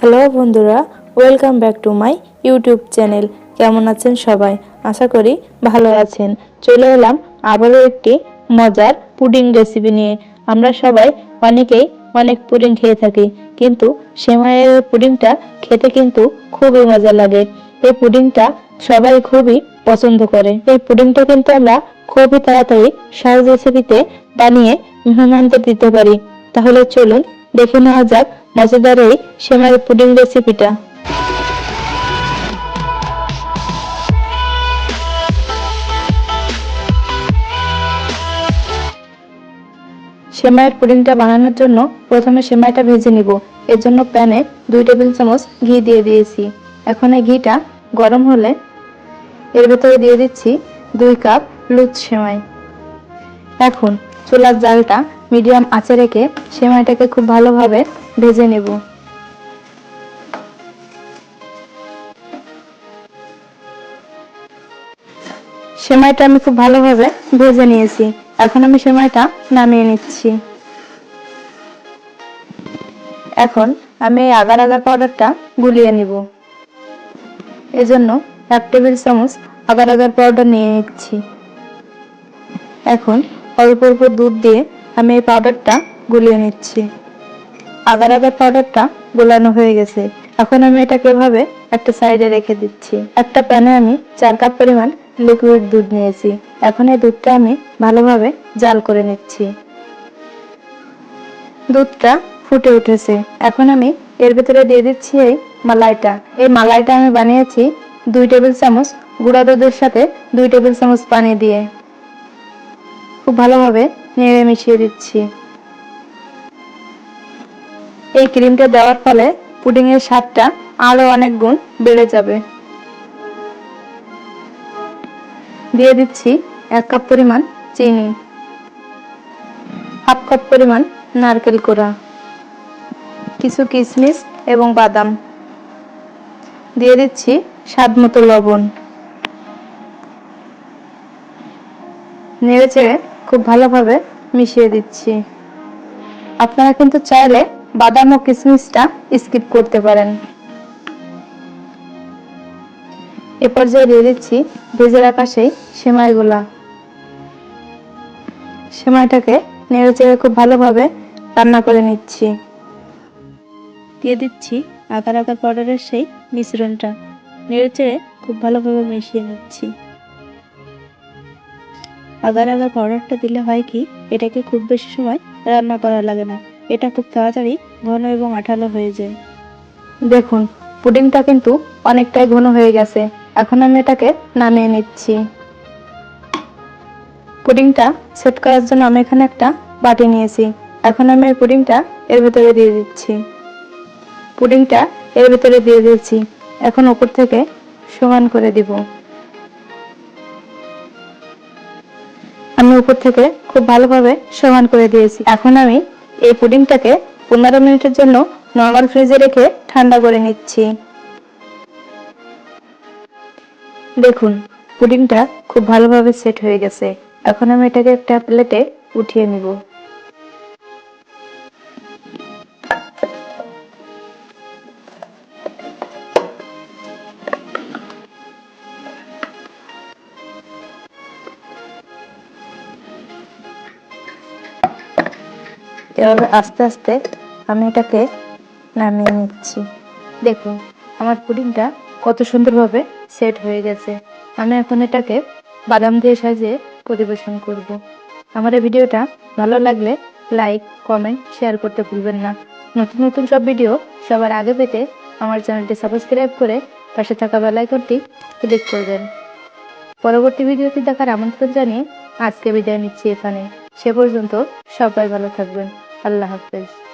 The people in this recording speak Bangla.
হ্যালো বন্ধুরা, welcome back to my YouTube channel. কেমন আছেন সবাই? আশা করি ভালো আছেন। চলে এলাম আবারও একটি মজার পুডিং রেসিপি নিয়ে। আমরা সবাই অনেকেই অনেক পুডিং খেয়ে থাকি, কিন্তু সেমাইয়ের পুডিংটা খেতে কিন্তু খুবই মজা লাগে। এই পুডিংটা সবাই খুবই পছন্দ করে। এই পুডিংটা কিন্তু আমরা খুবই তাড়াতাড়ি সহজ রেসিপিতে বানিয়ে মেহমানদের দিতে পারি। তাহলে চলুন দেখে নেওয়া যাক, মজাদার এই সেমাই পুডিং রেসিপিটা সেমাইয়ের পুডিংটা বানানোর জন্য প্রথমে সেমাইটা ভেজে নিব। এর জন্য প্যানে দুই টেবিল চামচ ঘি দিয়ে দিয়েছি। এখন এই ঘিটা গরম হলে এর ভেতরে দিয়ে দিচ্ছি দুই কাপ লুচ সেমাই। এখন চুলার জালটা মিডিয়াম আঁচে রেখে সেমাইটাকে খুব ভালোভাবে ভেজে নেব। সেমাইটা আমি খুব ভালোভাবে ভেজে নিয়েছি। এখন আমি সেমাইটা নামিয়ে নিচ্ছি। এখন আমি এই আগার আগার পাউডারটা গুলিয়ে নিব। এজন্য এক টেবিল চামচ আগার আগার পাউডার নিয়ে নিচ্ছি। এখন অল্প অল্প দুধ দিয়ে আমি এই পাউডারটা গুলিয়ে নিচ্ছি। আগার আগার পাউডারটা গোলানো হয়ে গেছে। এখন আমি এটাকে এভাবে একটা সাইডে রেখে দিচ্ছি। একটা প্যানে আমি চার কাপ পরিমাণ লিকুইড দুধ নিয়েছি। এখন এই দুধটা আমি ভালোভাবে জাল করে নিচ্ছি। দুধটা ফুটে উঠেছে। এখন আমি এর ভেতরে দিয়ে দিচ্ছি এই মালাইটা। এই মালাইটা আমি বানিয়েছি দুই টেবিল চামচ গুঁড়া দুধের সাথে দুই টেবিল চামচ পানি দিয়ে। খুব ভালোভাবে নেড়ে মিশিয়ে দিচ্ছি। এই ক্রিমটা দেওয়ার ফলে পুডিং এর স্বাদটা আরও অনেক গুণ বেড়ে যাবে। দিয়ে দিচ্ছি এক কাপ পরিমাণ চিনি, হাফ কাপ পরিমাণ নারকেল কোড়া, কিছু কিশমিশ এবং বাদাম। দিয়ে দিচ্ছি স্বাদ মতো লবণ। নেড়ে চেড়ে খুব ভালোভাবে মিশিয়ে দিচ্ছি। আপনারা কিন্তু চাইলে বাদাম ও কিশমিশটা স্কিপ করতে পারেন। এ পর্যায়ে দিয়ে দিচ্ছি ভেজে রাখা সেই সেমাইগুলা। সেমাইটাকে নেড়ে চেড়ে খুব ভালোভাবে রান্না করে নিচ্ছি। দিয়ে দিচ্ছি আকার আকার পাউডারের সেই মিশ্রণটা। নেড়ে চেড়ে খুব ভালোভাবে মিশিয়ে নিচ্ছি। আগার আগার পাউডারটা দিলে হয় কি, এটাকে খুব বেশি সময় রান্না করা লাগে না। এটা খুব তাড়াতাড়ি ঘন এবং আঠালো হয়ে যায়। দেখুন, পুডিংটা কিন্তু অনেকটাই ঘন হয়ে গেছে। এখন আমি এটাকে নামিয়ে নিচ্ছি। পুডিংটা সেট করার জন্য আমি এখানে একটা বাটি নিয়েছি। এখন আমি এই পুডিংটা এর ভেতরে দিয়ে দিচ্ছি। পুডিংটা এর ভেতরে দিয়ে দিচ্ছি এখন উপর থেকে সমান করে দিব। আমি উপর থেকে খুব ভালোভাবে সমান করে দিয়েছি। এখন আমি এই পুডিংটাকে পনেরো মিনিটের জন্য নর্মাল ফ্রিজে রেখে ঠান্ডা করে নিচ্ছি। দেখুন, পুডিংটা খুব ভালোভাবে সেট হয়ে গেছে। এখন আমি এটাকে একটা প্লেটে উঠিয়ে নিব। এভাবে আস্তে আস্তে আমি এটাকে নামিয়ে নিচ্ছি। দেখুন, আমার পুডিংটা কত সুন্দরভাবে সেট হয়ে গেছে। আমি এখন এটাকে বাদাম দিয়ে সাজিয়ে পরিবেশন করব। আমার এই ভিডিওটা ভালো লাগলে লাইক, কমেন্ট, শেয়ার করতে ভুলবেন না। নতুন নতুন সব ভিডিও সবার আগে পেতে আমার চ্যানেলটি সাবস্ক্রাইব করে পাশে থাকা বেল আইকনটি ক্লিক করবেন। পরবর্তী ভিডিওটি দেখার আমন্ত্রণ জানিয়ে আজকে বিদায় নিচ্ছি এখানে। সে পর্যন্ত সবাই ভালো থাকবেন। আল্লাহ হাফেজ।